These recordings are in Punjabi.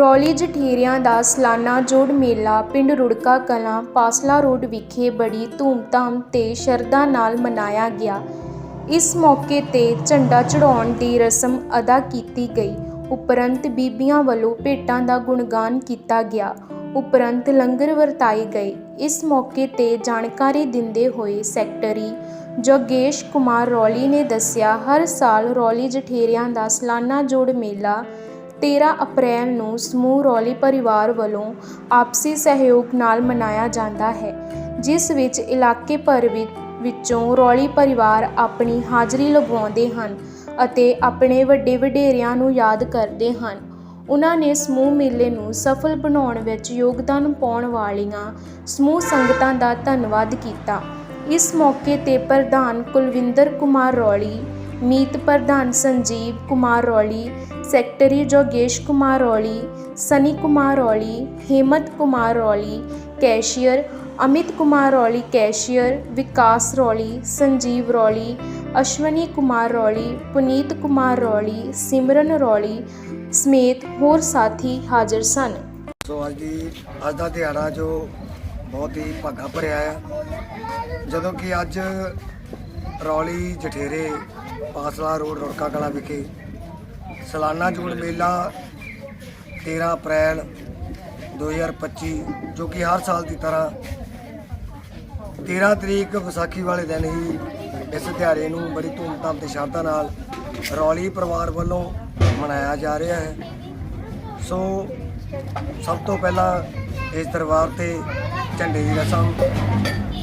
ਰੌਲੀ ਜਠੇਰਿਆਂ ਦਾ ਸਲਾਨਾ ਜੋੜ ਮੇਲਾ ਪਿੰਡ ਰੁੜਕਾ ਕਲਾਂ ਪਾਸਲਾ ਰੋਡ ਵਿਖੇ ਬੜੀ ਧੂਮਧਾਮ ਤੇ ਸ਼ਰਧਾ ਨਾਲ ਮਨਾਇਆ ਗਿਆ। ਇਸ ਮੌਕੇ ਤੇ ਝੰਡਾ ਚੜਾਉਣ ਦੀ ਰਸਮ ਅਦਾ ਕੀਤੀ ਗਈ। ਉਪਰੰਤ ਬੀਬੀਆਂ ਵੱਲੋਂ ਭੇਟਾਂ ਦਾ ਗੁਣਗਾਨ ਕੀਤਾ ਗਿਆ। ਉਪਰੰਤ ਲੰਗਰ ਵਰਤਾਏ ਗਏ। ਇਸ ਮੌਕੇ ਤੇ ਜਾਣਕਾਰੀ ਦਿੰਦੇ ਹੋਏ ਸੈਕਟਰੀ ਜੋਗੇਸ਼ ਕੁਮਾਰ ਰੌਲੀ ਨੇ ਦੱਸਿਆ, ਹਰ ਸਾਲ ਰੌਲੀ ਜਠੇਰਿਆਂ ਦਾ ਸਾਲਾਨਾ ਜੋੜ ਮੇਲਾ 13 ਅਪ੍ਰੈਲ ਨੂੰ ਸਮੂਹ ਰੌਲੀ ਪਰਿਵਾਰ ਵੱਲੋਂ ਆਪਸੀ ਸਹਿਯੋਗ ਨਾਲ ਮਨਾਇਆ ਜਾਂਦਾ ਹੈ, ਜਿਸ ਵਿੱਚ ਇਲਾਕੇ ਭਰ ਵਿੱਚ ਵਿੱਚੋਂ ਰੌਲੀ ਪਰਿਵਾਰ ਆਪਣੀ ਹਾਜ਼ਰੀ ਲਗਾਉਂਦੇ ਹਨ ਅਤੇ ਆਪਣੇ ਵੱਡੇ ਵਡੇਰਿਆਂ ਨੂੰ ਯਾਦ ਕਰਦੇ ਹਨ। ਉਹਨਾਂ ਨੇ ਸਮੂਹ ਮੇਲੇ ਨੂੰ ਸਫਲ ਬਣਾਉਣ ਵਿੱਚ ਯੋਗਦਾਨ ਪਾਉਣ ਵਾਲੀਆਂ ਸਮੂਹ ਸੰਗਤਾਂ ਦਾ ਧੰਨਵਾਦ ਕੀਤਾ। ਇਸ ਮੌਕੇ ਤੇ ਪ੍ਰਧਾਨ ਕੁਲਵਿੰਦਰ ਕੁਮਾਰ ਰੌਲੀ ਮੀਤ ਪ੍ਰਧਾਨ ਸੰਜੀਵ ਕੁਮਾਰ ਰੌਲੀ, ਸੈਕਟਰੀ ਜੋਗੇਸ਼ ਕੁਮਾਰ ਰੌਲੀ, ਸਨੀ ਕੁਮਾਰ ਰੌਲੀ, ਹੇਮਤ ਕੁਮਾਰ ਰੌਲੀ, ਕੈਸ਼ੀਅਰ ਅਮਿਤ ਕੁਮਾਰ ਰੌਲੀ, ਕੈਸ਼ੀਅਰ ਵਿਕਾਸ ਰੌਲੀ, ਸੰਜੀਵ ਰੌਲੀ, ਅਸ਼ਵਨੀ ਕੁਮਾਰ ਰੌਲੀ, ਪੁਨੀਤ ਕੁਮਾਰ ਰੌਲੀ, ਸਿਮਰਨ ਰੌਲੀ ਸਮੇਤ ਹੋਰ ਸਾਥੀ ਹਾਜ਼ਰ ਸਨ। ਸੋ ਅੱਜ ਦੀ ਅੱਜ ਦਾ ਦਿਹਾੜਾ ਜੋ ਬਹੁਤ ਹੀ ਭਾਗਾ ਭਰਿਆ ਆ। ਜਦੋਂ ਕਿ ਅੱਜ ਰੌਲੀ ਜਠੇਰੇ ਪਾਸਲਾ ਰੋਡ ਰੁੜਕਾ ਕਲਾ ਵਿਖੇ। ਸਾਲਾਨਾ ਜੋੜ ਮੇਲਾ 13 ਅਪ੍ਰੈਲ 2025 ਜੋ ਕਿ ਹਰ ਸਾਲ ਦੀ ਤਰ੍ਹਾਂ 13 ਤਰੀਕ ਵਿਸਾਖੀ ਵਾਲੇ ਦਿਨ ਹੀ ਇਸ ਦਿਹਾੜੇ ਨੂੰ ਬੜੀ ਧੂਮਧਾਮ ਤੇ ਸ਼ਰਧਾ ਨਾਲ ਰੌਲੀ ਪਰਿਵਾਰ ਵੱਲੋਂ ਮਨਾਇਆ ਜਾ ਰਿਹਾ ਹੈ। ਸੋ ਸਭ ਤੋਂ ਪਹਿਲਾਂ ਇਸ ਦਰਬਾਰ ਤੇ ਝੰਡੇ ਦੀ ਰਸਮ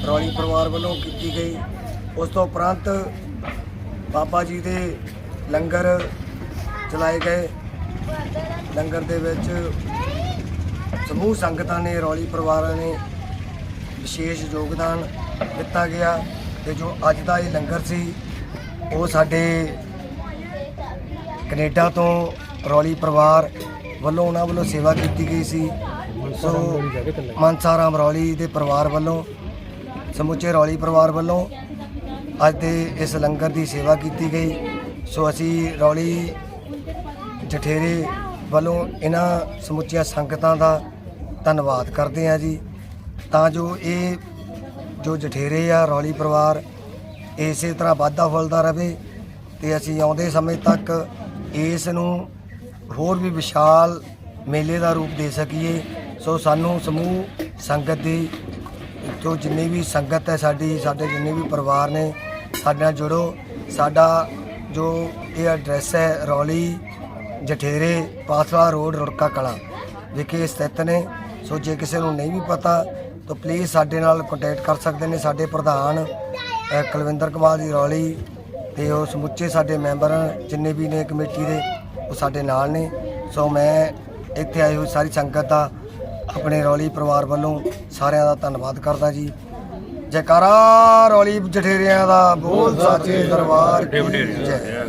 ਰੌਲੀ ਪਰਿਵਾਰ ਵੱਲੋਂ ਕੀਤੀ ਗਈ। ਉਸ ਤੋਂ ਉਪਰੰਤ ਬਾਬਾ ਜੀ ਦੇ ਲੰਗਰ ਚਲਾਏ ਗਏ। ਲੰਗਰ ਦੇ ਵਿੱਚ ਸਮੂਹ ਸੰਗਤਾਂ ਨੇ, ਰੌਲੀ ਪਰਿਵਾਰਾਂ ਨੇ ਵਿਸ਼ੇਸ਼ ਯੋਗਦਾਨ ਦਿੱਤਾ ਗਿਆ ਤੇ ਜੋ ਅੱਜ ਦਾ ਇਹ ਲੰਗਰ ਸੀ, ਉਹ ਸਾਡੇ ਕੈਨੇਡਾ ਤੋਂ ਰੌਲੀ ਪਰਿਵਾਰ ਵੱਲੋਂ ਉਹਨਾਂ ਵੱਲੋਂ ਸੇਵਾ ਕੀਤੀ ਗਈ ਸੀ। ਸੋ ਮਨਸਾ ਰਾਮ ਰੌਲੀ ਦੇ ਪਰਿਵਾਰ ਵੱਲੋਂ, ਸਮੁੱਚੇ ਰੌਲੀ ਪਰਿਵਾਰ ਵੱਲੋਂ ਅੱਜ ਦੇ ਇਸ ਲੰਗਰ ਦੀ ਸੇਵਾ ਕੀਤੀ ਗਈ। ਸੋ ਅਸੀਂ ਰੌਲੀ ਜਠੇਰੇ ਵੱਲੋਂ ਇਹਨਾਂ ਸਮੁੱਚੀਆਂ ਸੰਗਤਾਂ ਦਾ ਧੰਨਵਾਦ ਕਰਦੇ ਹਾਂ ਜੀ। ਤਾਂ ਜੋ ਇਹ ਜੋ ਜਠੇਰੇ ਆ, ਰੌਲੀ ਪਰਿਵਾਰ, ਇਸੇ ਤਰ੍ਹਾਂ ਵਾਧਾ ਫੁੱਲਦਾ ਰਹੇ ਤੇ ਅਸੀਂ ਆਉਂਦੇ ਸਮੇਂ ਤੱਕ ਇਸ ਨੂੰ ਹੋਰ ਵੀ ਵਿਸ਼ਾਲ ਮੇਲੇ ਦਾ ਰੂਪ ਦੇ ਸਕੀਏ। ਸੋ ਸਾਨੂੰ ਸਮੂਹ, ਸੰਗਤ ਦੀ ਜੋ ਜਿੰਨੀ ਵੀ ਸੰਗਤ ਹੈ ਸਾਡੀ, ਸਾਡੇ ਜਿੰਨੇ ਵੀ ਪਰਿਵਾਰ ਨੇ ਸਾਡੇ ਨਾਲ ਜੁੜੋ, ਸਾਡਾ ਜੋ ਇਹ ਐਡਰੈਸ ਹੈ, ਰੌਲੀ, ਜਠੇਰੇ ਪਾਸਲਾ ਰੋਡ, ਰੁੜਕਾ ਕਲਾ। ਵਿਖੇ ਸਥਿਤ ਨੇ, ਸੋ ਜੇ ਕਿਸੇ ਨੂੰ ਨਹੀਂ ਵੀ ਪਤਾ, ਤਾਂ ਪਲੀਜ਼ ਸਾਡੇ ਨਾਲ ਕੰਟੈਕਟ ਕਰ ਸਕਦੇ ਨੇ ਸਾਡੇ ਪ੍ਰਧਾਨ ਕੁਲਵਿੰਦਰ ਕੁਮਾਰ ਦੀ ਰੌਲੀ ਤੇ ਉਹ ਸਮੁੱਚੇ ਸਾਡੇ ਮੈਂਬਰ ਜਿੰਨੇ ਵੀ ਨੇ ਕਮੇਟੀ ਦੇ, ਉਹ ਸਾਡੇ ਨਾਲ ਨੇ। ਸੋ ਮੈਂ ਇੱਥੇ ਆਈ ਹੋਈ ਸਾਰੀ ਸੰਗਤ ਦਾ ਆਪਣੇ ਰੌਲੀ ਪਰਿਵਾਰ ਵੱਲੋਂ ਸਾਰਿਆਂ ਦਾ ਧੰਨਵਾਦ ਕਰਦਾ ਜੀ। ਜੈਕਾਰਾ ਰੌਲੀ ਜਠੇਰਿਆਂ ਦਾ ਬੋਲ ਸਾਚੇ ਦਰਬਾਰ ਕੀ ਜੈ।